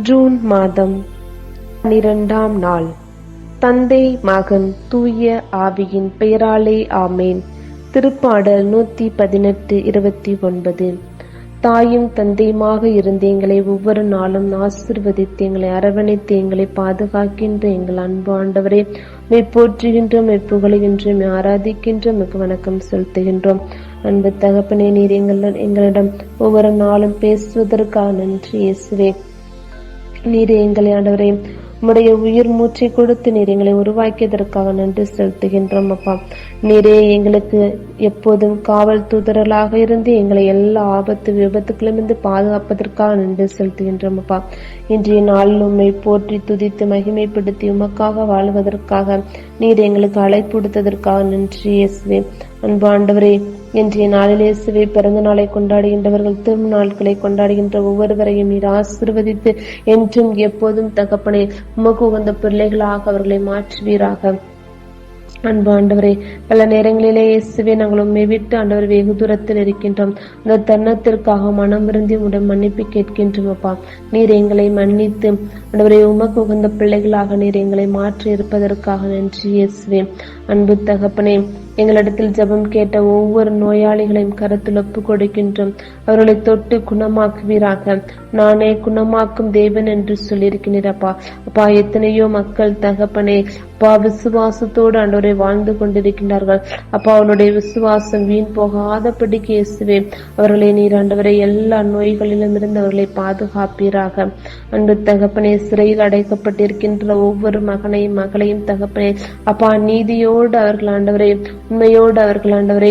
June மாதம் பனிரெண்டாம் நாள். தந்தை மகன் தூய ஆவியின் பெயராலே ஆமேன். திருப்பாடல் நூத்தி பதினெட்டு இருபத்தி ஒன்பது. தாயும் தந்தையுமாக இருந்த எங்களை ஒவ்வொரு நாளும் ஆசிர்வதித்து எங்களை அரவணைத்து எங்களை பாதுகாக்கின்ற எங்கள் அன்பு ஆண்டவரே மெய் போற்றுகின்றோம் மெய் மெய் ஆராதிக்கின்றோம் மிக வணக்கம் செலுத்துகின்றோம். அன்பு தகப்பனே நீர் எங்கள் எங்களிடம் ஒவ்வொரு நாளும் பேசுவதற்காக நன்றி இயேசுவே. நீரே எங்களை ஆண்டவரே. உம்முடைய உயிர் மூச்சை கொடுத்து நீர் எங்களை உருவாக்கியதற்காக நன்றி செலுத்துகின்றோம் அப்பா. நீரே எங்களுக்கு எப்போதும் காவல் தூதரலாக இருந்து எங்களை எல்லா ஆபத்து விபத்துக்களிலிருந்து பாதுகாப்பதற்காக நன்றி செலுத்துகின்றோம் அப்பா. இன்றைய நாளில் உண்மை போற்றி துதித்து மகிமைப்படுத்தி உமக்காக வாழ்வதற்காக நீர் எங்களுக்கு அழைப்பு கொடுத்ததற்காக நன்றி இயேசுவே. அன்பு ஆண்டவரே இன்றைய நாளில் இயேசுவை பிறந்த நாளை கொண்டாடுகின்றவர்கள் திரும்ப நாட்களை கொண்டாடுகின்ற ஒவ்வொருவரையும் நீர் ஆசிர்வதித்து என்றும் எப்போதும் தகப்பனை உமக்கு உகந்த பிள்ளைகளாக அவர்களை மாற்றுவீராக. அன்பு ஆண்டவரே பல நேரங்களிலே இயேசுவே நாங்கள் உண்மை விட்டு ஆண்டவர் வெகு தூரத்தில் இருக்கின்றோம். அந்த தருணத்திற்காக மனம் விருந்தி உடன் மன்னிப்பு கேட்கின்றோம் அப்பா. நீர் எங்களை மன்னித்து ஆண்டவரை உமக்கு உகந்த பிள்ளைகளாக நீர் எங்களை மாற்றி இருப்பதற்காக நன்றி இயேசுவே. அன்பு தகப்பனே எங்களிடத்தில் ஜெபம் கேட்ட ஒவ்வொரு நோயாளிகளையும் கருத்தில் ஒப்பு கொடுக்கின்றோம். அவர்களை தொட்டு குணமாக்குவீராக. நானே குணமாக்கும் தேவன் என்று சொல்லியிருக்கிறீரப்பா அப்பா. எத்தனையோ மக்கள் தகப்பனே அப்பா விசுவாசத்தோடு ஆண்டவரை வாழ்ந்து கொண்டிருக்கின்றார்கள். அப்பா அவருடைய விசுவாசம் வீண் போகாதபடிக்கு இயேசுவே அவர்களை நீர் ஆண்டவரை எல்லா நோய்களிலும் இருந்து அவர்களை பாதுகாப்பீராக. அன்று தகப்பனே சிறையில் அடைக்கப்பட்டிருக்கின்ற ஒவ்வொரு மகனையும் மகளையும் தகப்பனே அப்பா நீதியோடு அவர்கள் ஆண்டவரை உண்மையோடு அவர்கள் ஆண்டவரே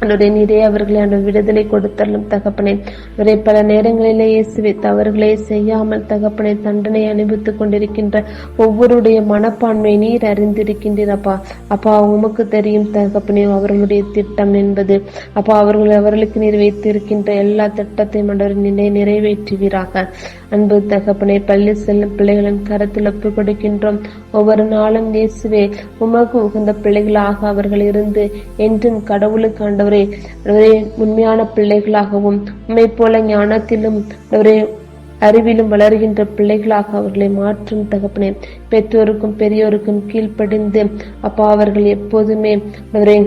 ஆண்டவரே நீரே அவர்களை அந்த விடுதலை கொடுத்தள்ளும் தகப்பனே. அவரை பல நேரங்களிலே இயேசுவை தவறுகளை செய்யாமல் தகப்பனை தண்டனை அனுபவித்துக் கொண்டிருக்கின்ற ஒவ்வொருடைய மனப்பான்மை நீர் அறிந்திருக்கின்றீரப்பா அப்பா. உமக்கு தெரியும் தகப்பனே அவர்களுடைய திட்டம் என்பது. அப்பா அவர்கள் அவர்களுக்கு நீர் வைத்திருக்கின்ற எல்லா திட்டத்தையும் ஆண்டவர் நினை நிறைவேற்றுவீராக. அன்பு தகப்பனை பள்ளி செல்லும் பிள்ளைகளின் கருத்தில் ஒப்பு கொடுக்கின்றோம் ஒவ்வொரு நாளும் இயேசுவே உமக்கு உகந்த பிள்ளைகளாக அவர்கள் இருந்து என்றும் கடவுளுக்கு அவரே உண்மையான பிள்ளைகளாகவும் உண்மை போல ஞானத்திலும் ஆண்டவரே அறிவிலும் வளர்கின்ற பிள்ளைகளாக அவர்களை மாற்றும் தகப்பனே. பெற்றோருக்கும் பெரியோருக்கும் கீழ்ப்படிந்து அப்பா அவர்கள் எப்போதுமே அவரை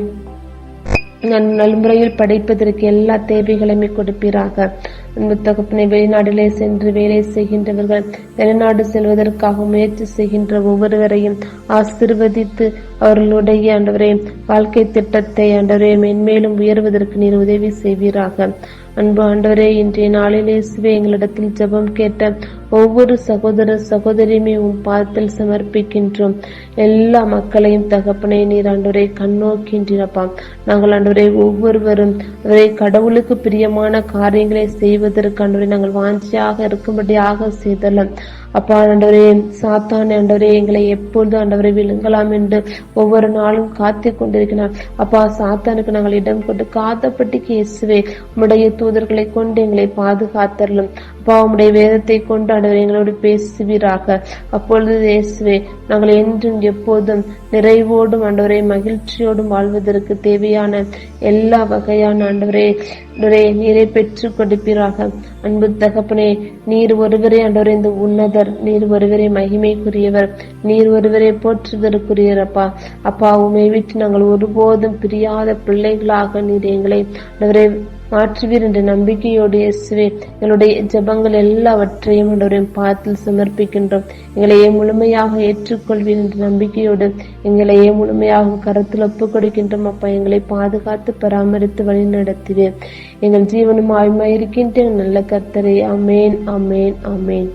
நல்முறையில் படைப்பதற்கு எல்லா தேவைகளையுமே கொடுப்பீராக. தகப்பனை வெளிநாடுகளே சென்று வேலை செய்கின்றவர்கள் வெளிநாடு செல்வதற்காக முயற்சி செய்கின்ற ஒவ்வொருவரையும் ஆசிர்வதித்து அவர்களுடைய ஆண்டவரே வாழ்க்கை திட்டத்தை ஆண்டவரே மென்மேலும் உயர்வதற்கு நீர் உதவி செய்வீராக. அன்பு ஆண்டவரே இன்றைய நாளிலே சிவே எங்களிடத்தில் ஜெபம் கேட்ட ஒவ்வொரு சகோதர சகோதரியுமே உன் பாதத்தில் சமர்ப்பிக்கின்றோம். எல்லா மக்களையும் தகப்பனை நீர் ஆண்டவரை கண்ணோக்கின்றீரப்பா. நாங்கள் ஆண்டவரை ஒவ்வொருவரும் அவரை கடவுளுக்கு பிரியமான காரியங்களை செய்வதற்கு ஆண்டவரை நாங்கள் வாஞ்சியாக இருக்கும்படியாக செய்தலாம் அப்பா ஆண்டவரே சாத்தான் ஆண்டவரே எங்களை எப்பொழுது ஆண்டவரை விழுங்கலாம் என்று ஒவ்வொரு நாளும் காத்து கொண்டிருக்கிறார். அப்பா சாத்தானுக்கு நாங்கள் இடம் கொண்டு காத்தப்பட்டிக்கு இயேசுவே உம்முடைய தூதர்களை கொண்டு எங்களை பாதுகாத்தரலும். அப்பா உம்முடைய வேதத்தை கொண்டு ஆண்டவர் எங்களோடு பேசுவீராக. அப்பொழுது இயேசுவே நாங்கள் என்றும் எப்போதும் நிறைவோடும் ஆண்டவரை மகிழ்ச்சியோடும் வாழ்வதற்கு தேவையான எல்லா வகையான ஆண்டவரே ஆண்டவரே நீரை பெற்றுக் கொடுப்பீராக. அன்பு தகப்பனே நீர் ஒருவரே ஆண்டவரே இந்த உன்னதர் நீர் ஒருவரே மகிமைக்குரியவர் நீர் ஒருவரே போற்றுதற்குரியரப்பா அப்பா. அப்பா உமை விட்டு நாங்கள் ஒருபோதும் பிரியாத பிள்ளைகளாக நீர் எங்களை ஆண்டவரே மாற்றுவீர் என்ற நம்பிக்கையோடு இயேசுவே எங்களுடைய ஜெபங்கள் எல்லாவற்றையும் ஆண்டவரை பாதத்தில் சமர்ப்பிக்கின்றோம். எங்களையே முழுமையாக ஏற்றுக்கொள்வீர் என்ற நம்பிக்கையோடு எங்களையே முழுமையாக கருத்தில் ஒப்பு கொடுக்கின்றோம் அப்பா எங்களை பாதுகாத்து பராமரித்து வழி நடத்துவேன் எங்கள் ஜீவனும் ஆய்மாயிருக்கின்ற நல்ல கர்த்தரை. அமேன் அமேன் அமேன்